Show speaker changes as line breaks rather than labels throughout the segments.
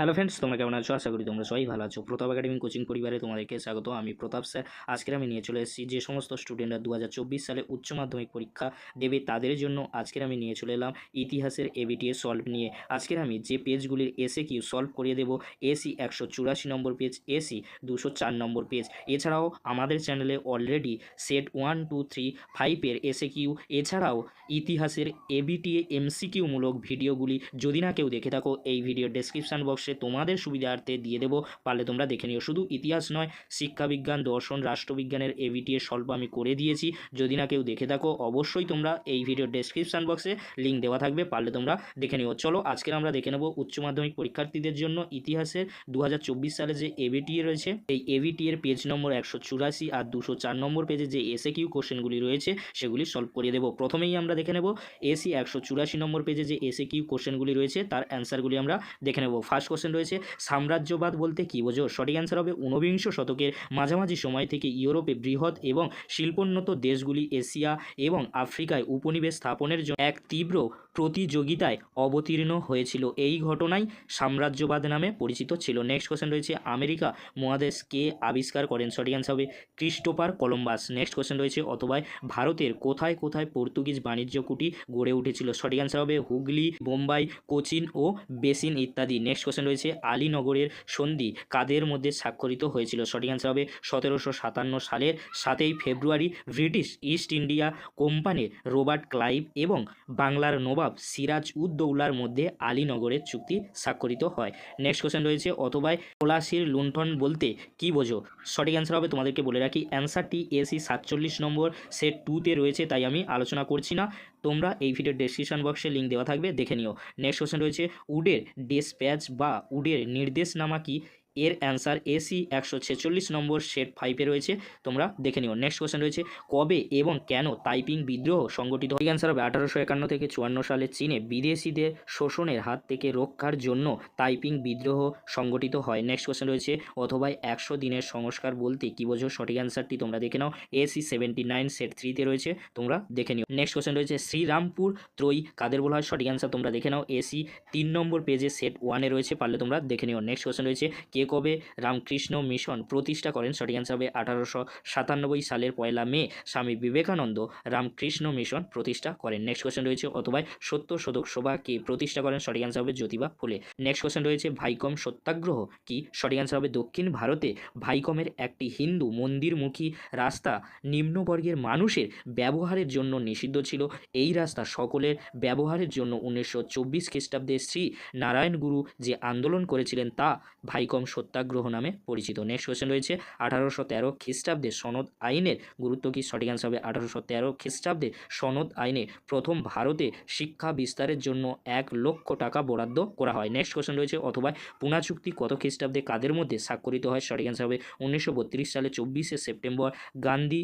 Hello friends, তোমরা কেমন আছো? আশা করি তোমরা সবাই ভালো আছো। প্রতাপ একাডেমি কোচিং পরিবারে তোমাদেরকে স্বাগত। আমি প্রতাপ স্যার। আজকের আমি নিয়ে চলে এসেছি যে সমস্ত স্টুডেন্টরা দু হাজার চব্বিশ সালে উচ্চ মাধ্যমিক পরীক্ষা দেবে তাদের জন্য আজকের আমি নিয়ে চলে এলাম ইতিহাসের এবিটিএ সলভ নিয়ে। আজকের আমি যে পেজগুলির এসে কিউ সলভ করিয়ে দেবো এসি একশো চুরাশি নম্বর পেজ এসি দুশো চার নম্বর পেজ এছাড়াও আমাদের চ্যানেলে already set one two three ফাইভের এসে কিউ। এছাড়াও ইতিহাসের এবিটিএ এমসিকিউ মূলক ভিডিওগুলি যদি না কেউ দেখে থাকো, এই ভিডিও ডেসক্রিপশন বক্সে তোমাদের সুবিধার্থে দিয়ে দেবো। পারলে তোমরা দেখে নিও। শুধু ইতিহাস নয়, শিক্ষাবিজ্ঞান, দর্শন, রাষ্ট্রবিজ্ঞানের এবিটিএ স্বল্প আমি করে দিয়েছি। যদি না কেউ দেখে থাকো, অবশ্যই তোমরা এই ভিডিও ডেসক্রিপশন বক্সে লিঙ্ক দেওয়া থাকবে। পারলে তোমরা দেখে নিও। চলো, আজকের আমরা দেখে নেব উচ্চ মাধ্যমিক পরীক্ষার্থীদের জন্য ইতিহাসের দু হাজার চব্বিশ সালে যে এবিটিএ রয়েছে, এই এবিটি এর পেজ নম্বর একশো চুরাশি আর দুশো চার নম্বর পেজে যে এসে কিউ কোশ্চেনগুলি রয়েছে, সেগুলি সলভ করিয়ে দেবো। প্রথমেই আমরা দেখে নেব এসি একশো চুরাশি নম্বর পেজে যে এসে কিউ কোশ্চেনগুলি রয়েছে, তার অ্যান্সারগুলি আমরা দেখে নেব। ফার্স্ট কোশ্চেন রয়েছে, সাম্রাজ্যবাদ বলতে কী বোঝো? সঠিক অ্যান্সার হবে ঊনবিংশ শতকের মাঝামাঝি সময় থেকে ইউরোপে বৃহৎ এবং শিল্পোন্নত দেশগুলি এশিয়া এবং আফ্রিকায় উপনিবেশ স্থাপনের জন্য এক তীব্র প্রতিযোগিতায় অবতীর্ণ হয়েছিল। এই ঘটনাই সাম্রাজ্যবাদ নামে পরিচিত ছিল। নেক্সট কোশ্চেন রয়েছে, আমেরিকা মহাদেশ কে আবিষ্কার করেন। সঠিক অ্যান্সার হবে ক্রিস্টোপার কলম্বাস। নেক্সট কোশ্চেন রয়েছে অথবা ভারতের কোথায় কোথায় পর্তুগিজ বাণিজ্য কুটি গড়ে উঠেছিল? সঠিক অ্যান্সার হবে হুগলি, বোম্বাই, কোচিন ও বেসিন ইত্যাদি। নেক্সট কোশ্চেন রয়েছে আলীনগরের সন্ধি। কাদের মধ্যে স্বাক্ষরিত হয়েছিল? সঠিক অ্যান্সার হবে সতেরোশো সাতান্ন সালের সাতই ফেব্রুয়ারি ব্রিটিশ ইস্ট ইন্ডিয়া কোম্পানির রোবার্ট ক্লাইভ এবং বাংলার নবাব সিরাজ উদ দৌলার মধ্যে আলীনগরের চুক্তি স্বাক্ষরিত হয়। নেক্সট কোশ্চেন রয়েছে অথবা পলাশির লুণ্ঠন বলতে কি বোঝো? সঠিক অ্যান্সার হবে, তোমাদেরকে বলে রাখি অ্যান্সারটি এসি সাতচল্লিশ নম্বর সেট টুতে রয়েছে, তাই আমি আলোচনা করছি না। তোমরা এই ভিডিওর ডেসক্রিপশন বক্সে লিঙ্ক দেওয়া থাকবে, দেখে নিও। নেক্সট কোশ্চেন রয়েছে, উডের ডেসপ্যাচ বা উডের নির্দেশনামা কি? এর অ্যান্সার এসি একশো ছেচল্লিশ নম্বর সেট ফাইভে রয়েছে। তোমরা দেখে নিও। নেক্সট কোশ্চেন রয়েছে, কবে এবং কেন টাইপিং বিদ্রোহ সংগঠিত হয়? অ্যান্সার হবে আঠারোশো একান্ন থেকে চুয়ান্ন সালে চীনে বিদেশিদের শোষণের হাত থেকে রক্ষার জন্য টাইপিং বিদ্রোহ সংগঠিত হয়। নেক্সট কোশ্চেন রয়েছে অথবা একশো দিনের সংস্কার বলতে কী বোঝো? সঠিক অ্যান্সারটি তোমরা দেখে নাও। এসি সেভেন্টি নাইন সেট থ্রিতে রয়েছে, তোমরা দেখে নিও। নেক্সট কোশ্চেন রয়েছে, শ্রীরামপুর ত্রয়ী কাদের বলা হয়? সঠিক অ্যান্সার তোমরা দেখে নাও। এসি তিন নম্বর পেজে সেট ওয়ানে রয়েছে, পারলে তোমরা দেখে নিও। নেক্সট কোশ্চেন রয়েছে, কে কবে? রামকৃষ্ণ মিশন প্রতিষ্ঠা করেন সঠিক অ্যান্সার হবে আঠারোশো সাতানব্বই সালের পয়লা মে। স্বামী বিবেকানন্দ রামকৃষ্ণ মিশন প্রতিষ্ঠা করেন। নেক্সট কোশ্চেন রয়েছে অথবা সত্য শতক সভা কে প্রতিষ্ঠা করেন? সঠিক অ্যান্সার হবে জ্যোতিবা ফুলে। নেক্সট কোশ্চেন রয়েছে, ভাইকম সত্যাগ্রহ কি? সঠিক অ্যান্সার হবে দক্ষিণ ভারতে। ভাইকমের একটি হিন্দু মন্দিরমুখী রাস্তা নিম্নবর্গের মানুষের ব্যবহারের জন্য নিষিদ্ধ ছিল। এই রাস্তা সকলের ব্যবহারের জন্য উনিশশো চব্বিশ খ্রিস্টাব্দে শ্রী নারায়ণ গুরু যে আন্দোলন করেছিলেন তা ভাইকম সত্যাগ্রহ নামে পরিচিত। নেক্সট কোয়েশ্চেন রয়েছে, আঠারোশো তেরো খ্রিস্টাব্দে সনদ আইনের গুরুত্ব কি? সঠিক অ্যান্সার হবে আঠারোশো তেরো খ্রিস্টাব্দে সনদ আইনে প্রথম ভারতে শিক্ষা বিস্তারের জন্য এক লক্ষ টাকা বরাদ্দ করা হয়। নেক্সট কোয়েশ্চেন রয়েছে, অথবা পুনা চুক্তি কত খ্রিস্টাব্দে কাদের মধ্যে স্বাক্ষরিত হয়? সঠিক অ্যান্সার হবে উনিশশো বত্রিশ সালে চব্বিশে সেপ্টেম্বর। গান্ধী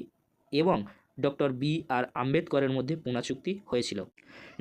এবং ডক্টর বি আর আম্বেদকরের মধ্যে পুনা চুক্তি হয়েছিল।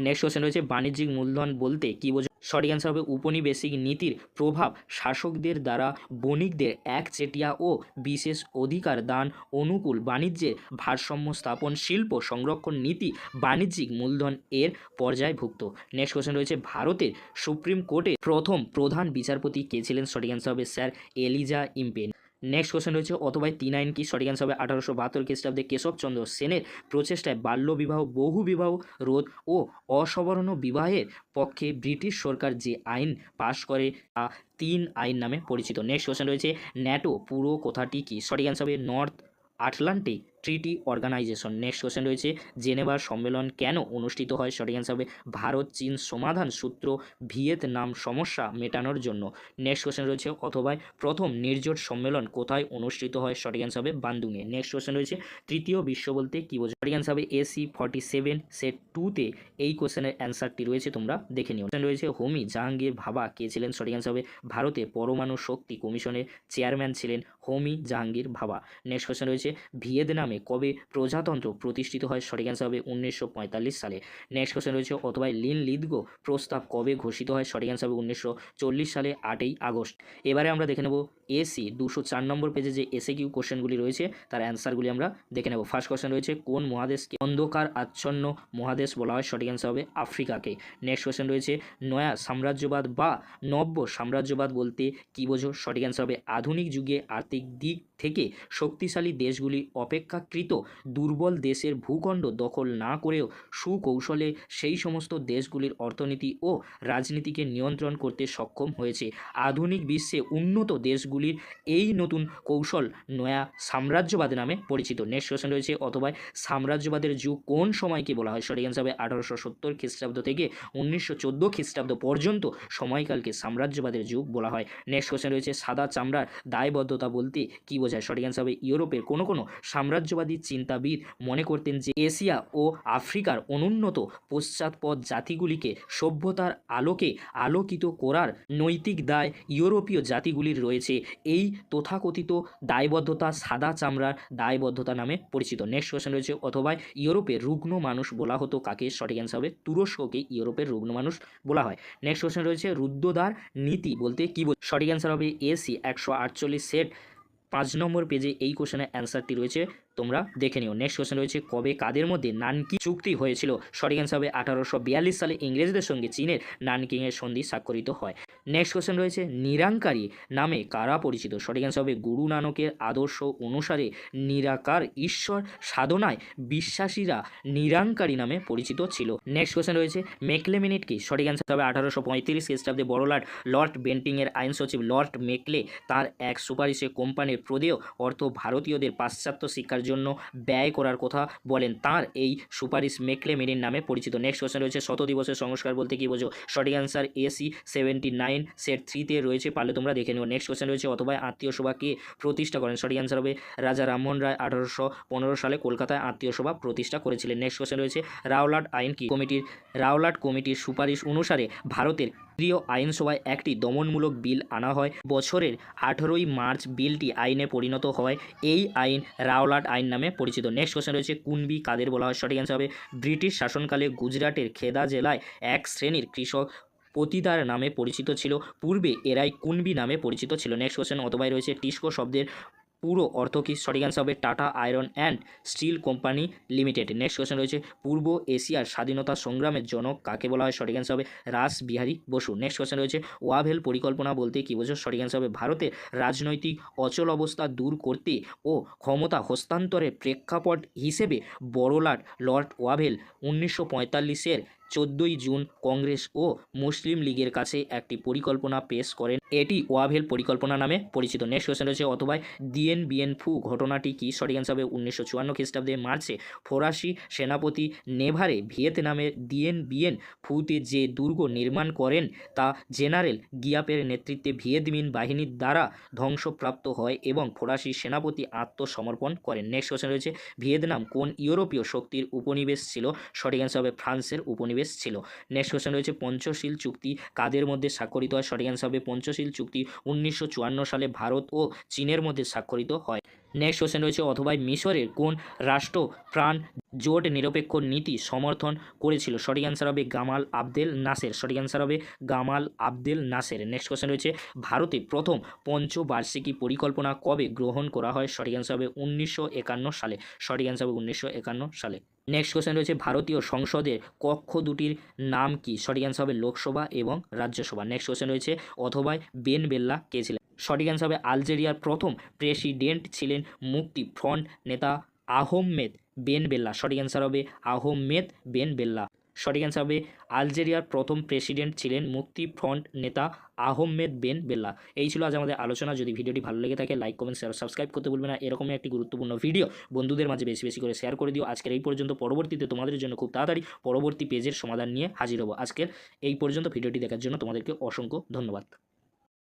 নেক্সট কোশ্চেন রয়েছে, বাণিজ্যিক মূলধন বলতে কী বোঝো সঠিক অ্যান্সার হবে উপনিবেশিক নীতির প্রভাব। শাসকদের দ্বারা বণিকদের একচেটিয়া ও বিশেষ অধিকার দান অনুকূল। বাণিজ্যের ভারসাম্য স্থাপন, শিল্প সংরক্ষণ নীতি বাণিজ্যিক মূলধন এর পর্যায়ভুক্ত। নেক্সট কোশ্চেন রয়েছে, ভারতের সুপ্রিম কোর্টে প্রথম প্রধান বিচারপতি কে ছিলেন? সঠিক অ্যান্সার হবে sir Elijah Impey. Next question রয়েছে অথবা তিন আইন কি? সঠিক অ্যান্সার হবে আঠারোশো বাহাত্তর খ্রিস্টাব্দে কেশবচন্দ্র সেনের প্রচেষ্টায় বাল্য বিবাহ, বহু বিবাহ, রোধ ও অসবর্ণ বিবাহের পক্ষে ব্রিটিশ সরকার যে আইন পাশ করে তা তিন আইন নামে পরিচিত। নেক্সট কোশ্চেন রয়েছে, ন্যাটো পুরো কথাটি কি? সঠিক অ্যান্সার হবে, North Atlantic Treaty Organization. Next question রয়েছে, জেনেভার সম্মেলন কেন অনুষ্ঠিত হয়? সঠিক অ্যান্সার হবে, ভারত, চীন সমাধান সূত্র, ভিয়েতনাম সমস্যা মেটানোর জন্য। নেক্সট কোশ্চেন রয়েছে, অথবা প্রথম নির্জোট সম্মেলন কোথায় অনুষ্ঠিত হয়? সঠিক অ্যান্সার হবে বান্দুঙে নেক্সট কোশ্চেন রয়েছে, তৃতীয় বিশ্ব বলতে কী বোঝো সঠিক অ্যান্সার হবে এসি ফর্টি সেভেন সেট টুতে এই কোশ্চেনের অ্যান্সারটি রয়েছে, তোমরা দেখে নিও। রয়েছে, হোমি জাহাঙ্গীর ভাবা কে ছিলেন? সঠিক অ্যান্সার হবে, ভারতে পরমাণু শক্তি কমিশনের চেয়ারম্যান ছিলেন হোমি জাহাঙ্গীর ভাবা নেক্সট কোশ্চেন রয়েছে, ভিয়েতনামে কবে প্রজাতন্ত্র প্রতিষ্ঠিত হয় সঠিক অ্যান্সার হবে উনিশশো পঁয়তাল্লিশ সালে। নেক্সট কোশ্চেন রয়েছে, অথবা লিন লিদগো প্রস্তাব কবে ঘোষিত হয়? সঠিক অ্যান্সার হবে উনিশশো চল্লিশ সালে, আটই আগস্ট। এবারে আমরা দেখে নেব এসি দুশো চার নম্বর পেজে যে এসে কিউ কোশ্চেনগুলি রয়েছে, তার অ্যান্সারগুলি আমরা দেখে নেব। ফার্স্ট কোশ্চেন রয়েছে, কোন মহাদেশকে অন্ধকার আচ্ছন্ন মহাদেশ বলা হয়? সঠিক অ্যান্সার হবে আফ্রিকাকে। নেক্সট কোশ্চেন রয়েছে, নয়া সাম্রাজ্যবাদ বা নব্য সাম্রাজ্যবাদ বলতে কী বোঝো? সঠিক অ্যান্সার হবে আধুনিক যুগে আর্থিক দিক থেকে শক্তিশালী দেশগুলি অপেক্ষাকৃত দুর্বল দেশের ভূখণ্ড দখল না করেও সুকৌশলে সেই সমস্ত দেশগুলির অর্থনীতি ও রাজনীতিকে নিয়ন্ত্রণ করতে সক্ষম হয়েছে। আধুনিক বিশ্বে উন্নত দেশগুলির এই নতুন কৌশল নয়া সাম্রাজ্যবাদ নামে পরিচিত। নেক্সট কোশ্চেন রয়েছে, অথবা সাম্রাজ্যবাদের যুগ কোন সময়কে বলা হয়? সঠিক অ্যান্সার হবে আঠারোশো সত্তর খ্রিস্টাব্দ থেকে উনিশশো চোদ্দ খ্রিস্টাব্দ পর্যন্ত সময়কালকে সাম্রাজ্যবাদের যুগ বলা হয়। নেক্সট কোশ্চেন রয়েছে, সাদা চামড়ার দায়বদ্ধতা বলতে কী বোঝায়? সঠিক অ্যান্সার হবে, ইউরোপের কোনো কোনো সাম্রাজ্যবাদী চিন্তাবিদ মনে করতেন যে এশিয়া ও আফ্রিকার অনুন্নত পশ্চাৎপদ জাতিগুলিকে সভ্যতার আলোকে আলোকিত করার নৈতিক দায় ইউরোপীয় জাতিগুলির রয়েছে। এই তথাকথিত দায়বদ্ধতা সাদা চামড়ার দায়বদ্ধতা নামে পরিচিত। নেক্সট কোশ্চেন রয়েছে, অথবা ইউরোপের রুগ্ন মানুষ বলা হতো কাকে? সঠিক অ্যান্সার হবে, তুরস্ককে ইউরোপের রুগ্ন মানুষ বলা হয়। নেক্সট কোয়েশ্চেন রয়েছে রুদ্রদ্বার নীতি বলতে কী বোঝ সঠিক অ্যান্সার হবে এসি একশো আটচল্লিশ সেট পাঁচ নম্বর পেজে এই কোশ্চেনের অ্যান্সারটি রয়েছে। তোমরা দেখে নিও। নেক্সট কোশ্চেন রয়েছে, কবে কাদের মধ্যে নানকি চুক্তি হয়েছিল? সঠিক অ্যান্সার হবে আঠারোশো বিয়াল্লিশ সালে ইংরেজদের সঙ্গে চীনের নানকিংয়ের সন্ধি স্বাক্ষরিত হয়। নেক্সট কোশ্চেন রয়েছে, নিরাঙ্কারী নামে কারা পরিচিত? সঠিক অ্যান্সার হবে গুরু নানকের আদর্শ অনুসারে নিরাকার ঈশ্বর সাধনায় বিশ্বাসীরা নিরাঙ্কারী নামে পরিচিত ছিল। নেক্সট কোশ্চেন রয়েছে মেকলে মিনিট কি? সঠিক অ্যান্সার হবে আঠারোশো পঁয়ত্রিশ খ্রিস্টাব্দে বড়লাট লর্ড বেন্টিংয়ের আইন সচিব লর্ড মেকলে তার এক সুপারিশে কোম্পানির প্রদেয় অর্থ ভারতীয়দের পাশ্চাত্য শিক্ষার জন্য ব্যয় করার কথা বলেন। তার এই সুপারিশ মেকলে মিনিট নামে পরিচিত। নেক্সট কোশ্চেন রয়েছে, শত দিবসের সংস্কার বলতে কি বোঝো? সঠিক answer AC seventy nine set থ্রিতে রয়েছে, পারলে তোমরা দেখে নিও। নেক্সট কোশ্চেন রয়েছে অথবা আত্মীয় সভা কে প্রতিষ্ঠা করেন? সঠিক অ্যান্সার হবে, রাজা রামমোহন রায় আঠারোশো পনেরো সালে কলকাতায় আত্মীয় সভা প্রতিষ্ঠা করেছিলেন। নেক্সট কোশ্চেন রয়েছে, রাওলাট আইন কি? কমিটির, রাওলাট কমিটির সুপারিশ অনুসারে ভারতের কেন্দ্রীয় আইনসভায় একটি দমনমূলক বিল আনা হয়। বছরের আঠেরোই মার্চ বিলটি আইনে পরিণত হয়। এই আইন রাওলাট আইন নামে পরিচিত। নেক্সট কোশ্চেন রয়েছে কুনবি কাদের বলা হয়? সঠিক অ্যান্সার হবে, ব্রিটিশ শাসনকালে গুজরাটের খেদা জেলায় এক শ্রেণির কৃষক পতিদার নামে পরিচিত ছিল। পূর্বে এরাই কুনবি নামে পরিচিত ছিল? নেক্সট কোশ্চেন অথবাই রয়েছে, টিস্কো শব্দের পুরো অর্থ কি? সঠিক অ্যান্সার হবে Tata iron and steel company limited. Next question রয়েছে, পূর্ব এশিয়ার স্বাধীনতা সংগ্রামের জনক কাকে বলা হয়? সঠিক অ্যান্সার হবে রাস বিহারী বসু। নেক্সট কোশ্চেন রয়েছে, ওয়াভেল পরিকল্পনা বলতে কী বোঝো? সঠিক অ্যান্সার হবে ভারতের রাজনৈতিক অচল অবস্থা দূর করতে ও ক্ষমতা হস্তান্তরের প্রেক্ষাপট হিসেবে বড়লাট লর্ড ওয়াভেল উনিশশো পঁয়তাল্লিশের চোদ্দোই জুন কংগ্রেস ও মুসলিম লীগের কাছে একটি পরিকল্পনা পেশ করেন। এটি ওয়াভেল পরিকল্পনা নামে পরিচিত। নেক্সট কোশ্চেন রয়েছে, অথবা দিয়েন বিয়েন ফু ঘটনাটি কি? সঠিক অ্যান্সার হবে উনিশশো চুয়ান্ন খ্রিস্টাব্দে মার্চে। ফরাসি সেনাপতি নেভারে ভিয়েতনামের দিয়েন বিয়েন ফুতে যে দুর্গ নির্মাণ করেন, তা জেনারেল গিয়াপের নেতৃত্বে ভিয়েতমিন বাহিনীর দ্বারা ধ্বংসপ্রাপ্ত হয় এবং ফরাসি সেনাপতি আত্মসমর্পণ করেন। নেক্সট কোশ্চেন রয়েছে, ভিয়েতনাম কোন ইউরোপীয় শক্তির উপনিবেশ ছিল? সঠিক অ্যান্সার হবে ফ্রান্সের উপনিবেশ। ছিল। নেক্সট কোশ্চেন রয়েছে, পঞ্চশীল চুক্তি কাদের মধ্যে স্বাক্ষরিত হয়? সঠিক অ্যান্সার হবে, পঞ্চশীল চুক্তি উনিশশো চুয়ান্ন সালে ভারত ও চীনের মধ্যে স্বাক্ষরিত হয়। নেক্সট কোশ্চেন রয়েছে অথবা মিশরের কোন রাষ্ট্র প্রাণ জোট নিরপেক্ষ নীতি সমর্থন করেছিল? সঠিক অ্যান্সার হবে গামাল আবদেল নাসের। সঠিক অ্যান্সার হবে Gamal Abdel Nasser. Next question রয়েছে, ভারতে প্রথম পঞ্চবার্ষিকী পরিকল্পনা কবে গ্রহণ করা হয়? সঠিক অ্যান্সার হবে উনিশশো একান্ন সালে। সঠিক অ্যান্সার হবে উনিশশো একান্ন সালে। নেক্সট কোশ্চেন রয়েছে, ভারতীয় সংসদের কক্ষ দুটির নাম কি? সঠিক অ্যান্সার হবে লোকসভা এবং রাজ্যসভা। নেক্সট কোশ্চেন রয়েছে অথবা বেন বেল্লা কে ছিলেন? সঠিক অ্যান্সার হবে আলজেরিয়ার প্রথম প্রেসিডেন্ট ছিলেন মুক্তি ফ্রন্ট নেতা আহমেদ বেন বেল্লা। সঠিক অ্যান্সার হবে আহমেদ বেন বেল্লা। সঠিক অ্যান্সার হবে আলজেরিয়ার প্রথম প্রেসিডেন্ট ছিলেন মুক্তি ফ্রন্ট নেতা আহমেদ বেন বেল্লা। এই ছিল আজ আমাদের আলোচনা। যদি ভিডিওটি ভালো লেগে থাকে লাইক কমেন্ট শেয়ার সাবস্ক্রাইব করতে ভুলবে না। এরকমই একটি গুরুত্বপূর্ণ ভিডিও বন্ধুদের মাঝে বেশি বেশি করে শেয়ার করে দিও। আজকের এই পর্যন্ত। পরবর্তীতে তোমাদের জন্য খুব তাড়াতাড়ি পরবর্তী পেজের সমাধান নিয়ে হাজির হব। আজকের এই পর্যন্ত ভিডিওটি দেখার জন্য তোমাদেরকে অসংখ্য ধন্যবাদ।